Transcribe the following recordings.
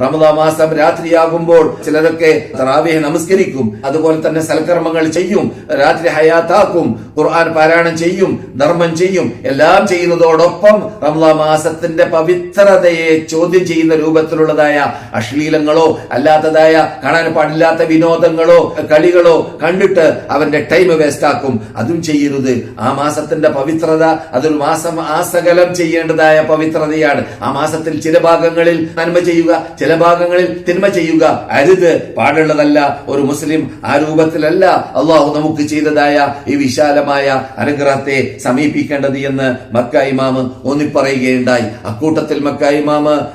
റമദാ മാസം രാത്രിയാകുമ്പോൾ ചിലരൊക്കെ തറാവിയെ നമസ്കരിക്കും. അതുപോലെ തന്നെ സൽക്കർമ്മങ്ങൾ ചെയ്യും. രാത്രി ഹയാത്താക്കും. ഖുർആൻ പാരായണം ചെയ്യും. ധർമ്മം ചെയ്യും. എല്ലാം ചെയ്യുന്നതോടൊപ്പം റമദാ മാസത്തിന്റെ പവിത്രതയെ ചോദ്യം ചെയ്യുന്ന രൂപത്തിലുള്ളതായ അശ്ലീലങ്ങളോ അല്ലാത്തതായ കാണാൻ പാടില്ലാത്ത വിനോദങ്ങളോ കളികളോ കണ്ടിട്ട് അവന്റെ ടൈം വേസ്റ്റ് ആക്കും. അതും ചെയ്യരുത്. ആ മാസത്തിന്റെ പവിത്രത അതൊരു മാസം ആസകലം ചെയ്യേണ്ടതായ പവിത്രതയാണ്. ആ മാസത്തിൽ ചില ഭാഗങ്ങളിൽ നന്മ ചെയ്യുക ചില ഭാഗങ്ങളിൽ തിന്മ ചെയ്യുക. അരുത്. പാടുള്ളതല്ല ഒരു മുസ്ലിം. ആ രൂപത്തിലല്ല അള്ളാഹു നമുക്ക് ചെയ്തതായ ഈ വിശാലമായ അനുഗ്രഹത്തെ സമീപിക്കേണ്ടത് എന്ന് മക്ക ഇമാമ് ഊന്നിപ്പറയുകയുണ്ടായി. അക്കൂട്ടത്തിൽ മക്ക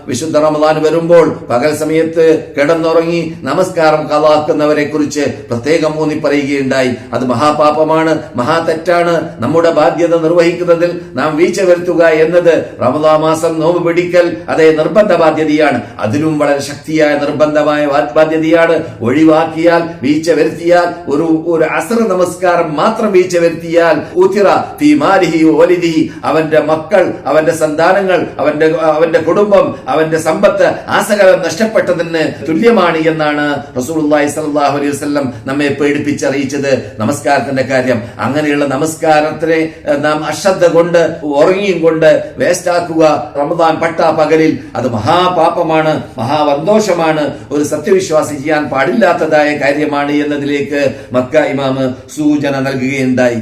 വിശുദ്ധ റമദാൻ വരുമ്പോൾ പകൽ സമയത്ത് കിടന്നുറങ്ങി നമസ്കാരം കലാക്കുന്നവരെ കുറിച്ച് പ്രത്യേകം ഊന്നിപ്പറയുകയുണ്ടായി. അത് മഹാപാപമാണ് മഹാ തെറ്റാണ് നമ്മുടെ ബാധ്യത നിർവഹിക്കുന്നതിൽ നാം വീഴ്ച വരുത്തുക എന്നത് റമദാ മാസം നോമ്പ് പിടിക്കൽ അതേ നിർബന്ധ ബാധ്യതയാണ്. അതിലും വളരെ ശക്തിയായ നിർബന്ധമായ ബാധ്യതയാണ് ഒഴിവാക്കിയാൽ വീഴ്ച വരുത്തിയാൽ ഒരു ഒരു അസർ നമസ്കാരം മാത്രം വീഴ്ച വരുത്തിയാൽ ഉത്തിറ തീമാരിഹി ഓലിദിഹി അവന്റെ മക്കൾ അവന്റെ സന്താനങ്ങൾ അവന്റെ അവന്റെ കുടുംബം അവന്റെ സമ്പത്ത് ആസകലം നഷ്ടപ്പെട്ടതിന് തുല്യമാണ് എന്നാണ് റസൂലുള്ളാഹി സ്വല്ലല്ലാഹു അലൈഹി വസല്ലം നമ്മെ പേടിപ്പിച്ചറിയിച്ചത്. നമസ്കാരത്തിന്റെ കാര്യം. അങ്ങനെയുള്ള നമസ്കാരത്തിനെ നാം അശ്രദ്ധ കൊണ്ട് ഉറങ്ങിയും കൊണ്ട് വേസ്റ്റാക്കുക റമദാൻ പട്ട പകലിൽ അത് മഹാപാപമാണ്. മഹാവന്തോഷമാണ് ഒരു സത്യവിശ്വാസി ചെയ്യാൻ പാടില്ലാത്തതായ കാര്യമാണ് എന്നതിലേക്ക് മക്ക ഇമാമ് സൂചന നൽകുകയുണ്ടായി.